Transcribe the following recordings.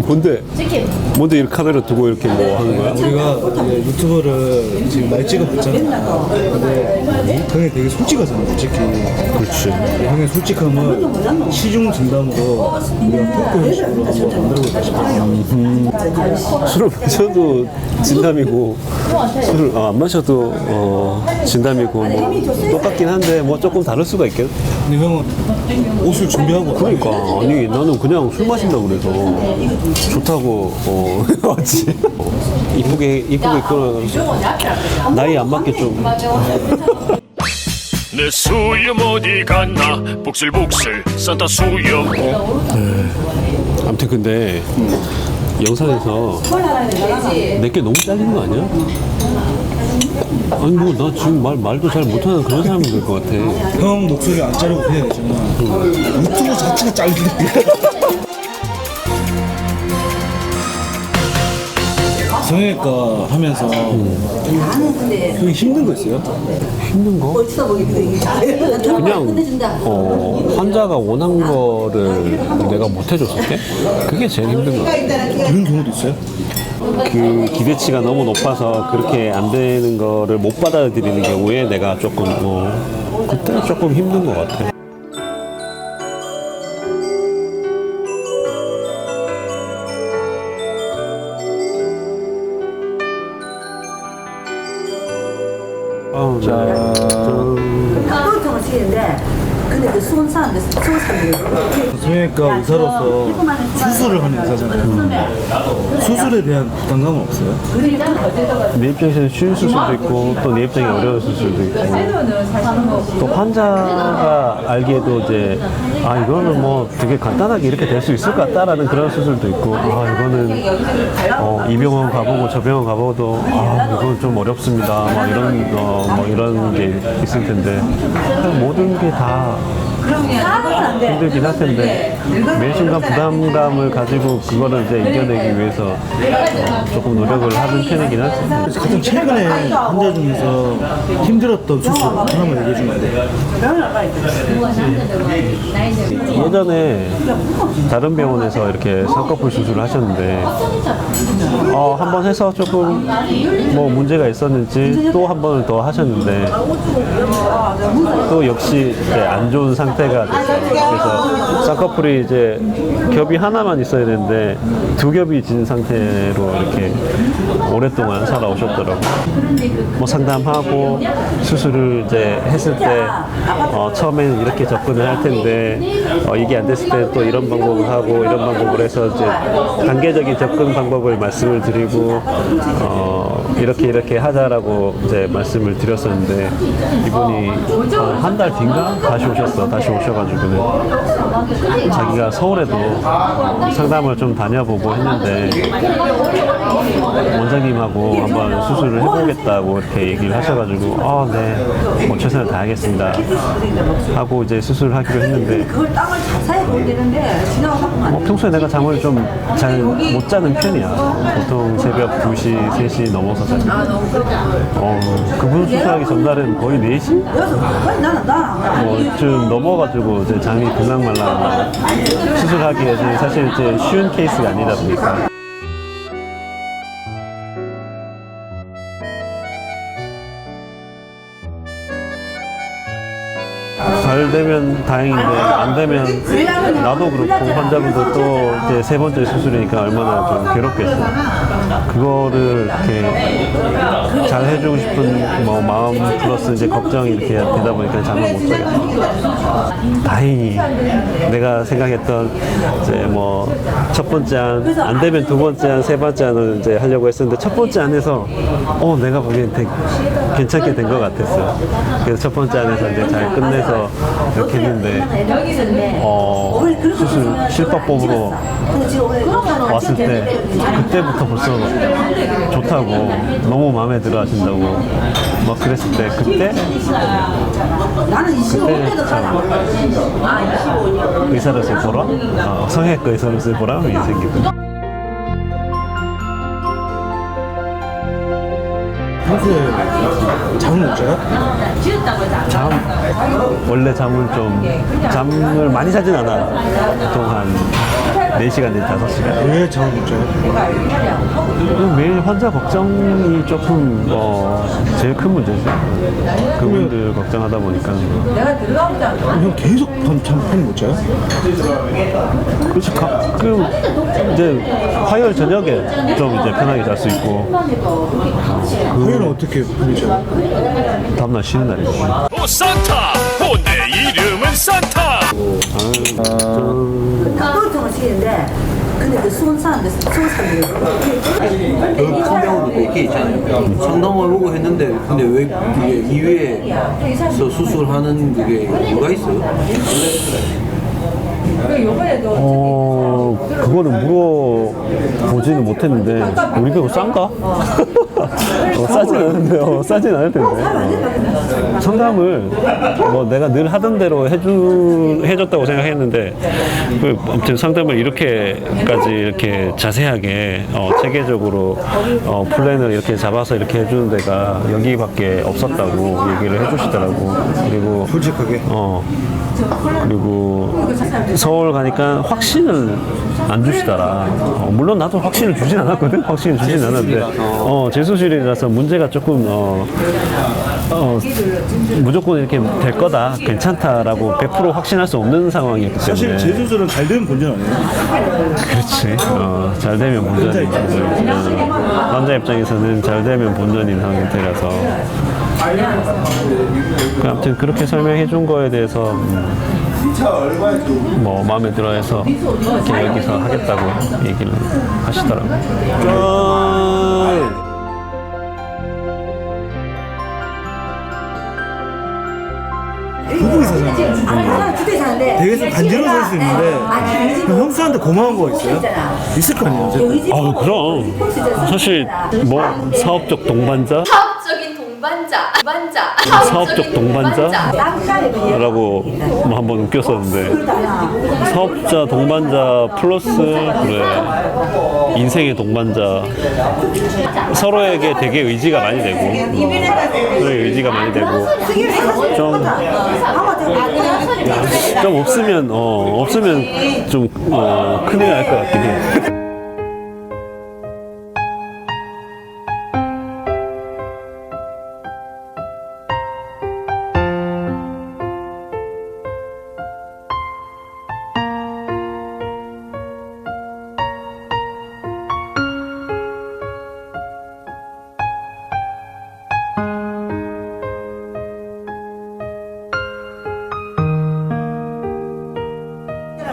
뭔데? 뭔데 이렇게 카메라 두고 이렇게 뭐 하는 거야? 우리가 이제 유튜브를 지금 많이 찍어봤잖아. 근데 형이 되게 솔직하잖아, 솔직히. 그렇지. 형의 솔직함을 시중 진담으로 우리가 토크 형식으로 한번 만들어보고 싶어. 술을 마셔도 진담이고 술을 아, 안 마셔도 어, 진담이고 뭐 똑같긴 한데 뭐 조금 다를 수가 있겠. 근데 형은 옷을 준비하고 그러니까 아니 나는 그냥 술 마신다 그래서 좋다고 어 왔지. 이쁘게 이쁘게 끌어 나이 안 맞게 좀. 내 수염 어디 갔나 복슬복슬 산타 수염 아무튼 근데 영상에서 내게 너무 잘리는 거 아니야? 아니 뭐 나 지금 말 말도 잘 못하는 그런 사람이 될 것 같아. 형 목소리 안 자르고 해야 되잖아. 유튜브 자체가 잘리는데. 성형외과 하면서 형이 힘든 거 있어요? 힘든 거? 그냥 어, 환자가 원한 거를 내가 못 해줬을 때 그게 제일 힘든 거 같아. 그런 경우도 있어요? 그 기대치가 너무 높아서 그렇게 안 되는 거를 못 받아들이는 경우에 내가 조금 어, 그때 조금 힘든 것 같아. 아, 그 수원 사람들. 성형외과 의사로서 수술을 하는 의사잖아요. 수술에 대한 부담감은 없어요? 내 입장에서는 쉬운 수술도 있고 또 내 입장에 어려운 수술도 있고. 또 환자가 알기에도 이제 아 이거는 뭐 되게 간단하게 이렇게 될 수 있을 것 같다라는 그런 수술도 있고. 아 이거는 어, 이 병원 가보고 저 병원 가보고도 아 이건 좀 어렵습니다. 막 이런 어, 뭐 이런 게 있을 텐데. 모든 게 다 힘들긴 할 텐데 매 순간 부담감을 가지고 그거를 이제 이겨내기 위해서 어, 조금 노력을 하는 편이긴 하지. 그래서 가장 최근에 환자 중에서 힘들었던 수술 하나만 얘기해 주면 안 돼요? 예전에 다른 병원에서 이렇게 쌍꺼풀 수술을 하셨는데 어, 한 번 해서 조금 뭐 문제가 있었는지 또 한 번을 더 하셨는데 또 역시 이제 안 좋은 상태 가 됐어요. 그래서 쌍꺼풀이 이제 겹이 하나만 있어야 되는데 두 겹이 진 상태로 이렇게 오랫동안 살아오셨더라고요. 뭐 상담하고 수술을 이제 했을 때 어, 처음에는 이렇게 접근을 할 텐데 어, 이게 안 됐을 때 또 이런 방법을 하고 이런 방법을 해서 이제 단계적인 접근 방법을 말씀을 드리고 어, 이렇게 이렇게 하자라고 이제 말씀을 드렸었는데 이분이 한 달 뒤인가? 다시 오셨어. 다시 오셔가지고는 자기가 서울에도 상담을 좀 다녀보고 했는데 원장님하고 한번 수술을 해보겠다고 이렇게 얘기를 하셔가지고 아, 네, 뭐 최선을 다하겠습니다. 하고 이제 수술을 하기로 했는데. 그걸 땅을 자세히 지나가고 안 어, 평소에 내가 잠을 좀 잘 못 자는 편이야. 보통 새벽 2시, 3시 넘어서 자요 어, 그분 수술하기 전날은 거의 4시? 여기서 아니 나는 나는 뭐, 좀 넘어가지고 이제 잠이 들락말락 수술하기에 이제 사실 이제 쉬운 케이스가 아니다 보니까 되면 다행인데 안 되면 나도 그렇고 환자분도 또 이제 세 번째 수술이니까 얼마나 좀 괴롭겠어. 그거를 이렇게 잘 해주고 싶은 뭐 마음 플러스 이제 걱정이 이렇게 되다 보니까 잠을 못 자겠어. 다행히 내가 생각했던 이제 뭐 첫 번째 안, 안 되면 두 번째 안, 세 번째 안을 이제 하려고 했었는데 첫 번째 안에서 어 내가 보기엔 되게 괜찮게 된 것 같았어요. 그래서 첫 번째 안에서 이제 잘 끝내서 이렇게 했는데 어 수술 실밥법으로 왔을 때 그때부터 벌써 좋다고 너무 마음에 들어 하신다고 막 그랬을 때 그때? 나는 25 때도 참아 25년. 의사로서의 보람 어, 성형외과 의사로서의 보람이 생기고. 평소에 잠을 못 자요? 잠 원래 잠을 좀 잠을 많이 자진 않아. 보통 한 4시간 내지 5시간. 왜 잠을 못 자요? 매일 환자 걱정이 조금 어, 제일 큰 문제죠. 그분들 걱정하다 보니까 형 계속 밤 잠, 밤못 자요? 그렇지 가끔 이제 화요일 저녁에 좀 이제 편하게 잘 수 있고 화요일은 어떻게 자요? 다음날 쉬는 날이죠. 오 산타 내 이름은 산타 각도통 을 치는데 근데 그 수원 사람들 수원 사람들이 그큰 병원도 그렇게 있잖아요. 상담을 오고 했는데 근데 왜 그게 이외에서 수술하는 그게 뭐가 있어요? 어 그거는 물어보지는 못했는데 우리 병원 싼가? 어, 싸진 않은데 어, 싸진 않을 텐데 어. 상담을 뭐 내가 늘 하던 대로 해주 해줬다고 생각했는데 그 아무튼 상담을 이렇게까지 이렇게 자세하게 어, 체계적으로 어, 플랜을 이렇게 잡아서 이렇게 해주는 데가 여기밖에 없었다고 얘기를 해주시더라고 그리고 솔직하게. 어 그리고 서울 가니까 확신을 안 주시더라. 어, 물론 나도 확신을 주진 않았거든. 확신을 주진 않았는데, 어, 재수 실이라서 문제가 조금, 어, 어, 무조건 이렇게 될 거다, 괜찮다라고 100% 확신할 수 없는 상황이었기 때문에. 사실 제 수술은 잘 되면 본전 아니에요? 그렇지. 어, 잘 되면 본전인. 어, 환자 입장에서는 잘 되면 본전인 상태라서. 그 아무튼 그렇게 설명해 준 거에 대해서 음, 뭐 마음에 들어 해서 이렇게 여기서 하겠다고 얘기를 하시더라고요. 부부 이 사잖아. 아 그때 사는데 되게 좀 간지러워 할수 있는데 형 형수한테 고마운 거 있어요? 있을 거 아니에요? 어쨌든. 아 그럼 사실 뭐 사업적 동반자 사업적인 동반자, 동반자, 사업적 동반자? 라고 뭐 한번 웃겼었는데 사업자 동반자 플러스 그래 인생의 동반자 서로에게 되게 의지가 많이 되고 서로의 의지가 많이 되고 좀, 좀 없으면 어 없으면 좀 어, 큰일 날 것 같긴 해.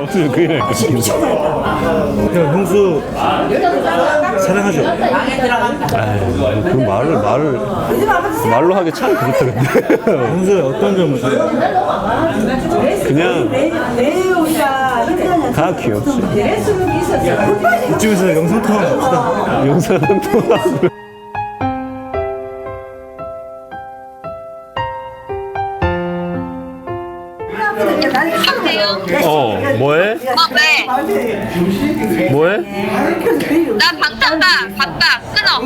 없으면 큰일 날것 같긴 해. 형 형수 사랑하죠? 아유, 그 말을 말을 말로 하기 참 그렇더라고요. 형수의 어떤 점을 사랑해요? 그냥 다 귀엽지. 이쯤에서 영상 통화 합시다. 영상 통화. 어, 뭐해? 어, 왜? 뭐해? 나 방탄다, 바빠, 끊어.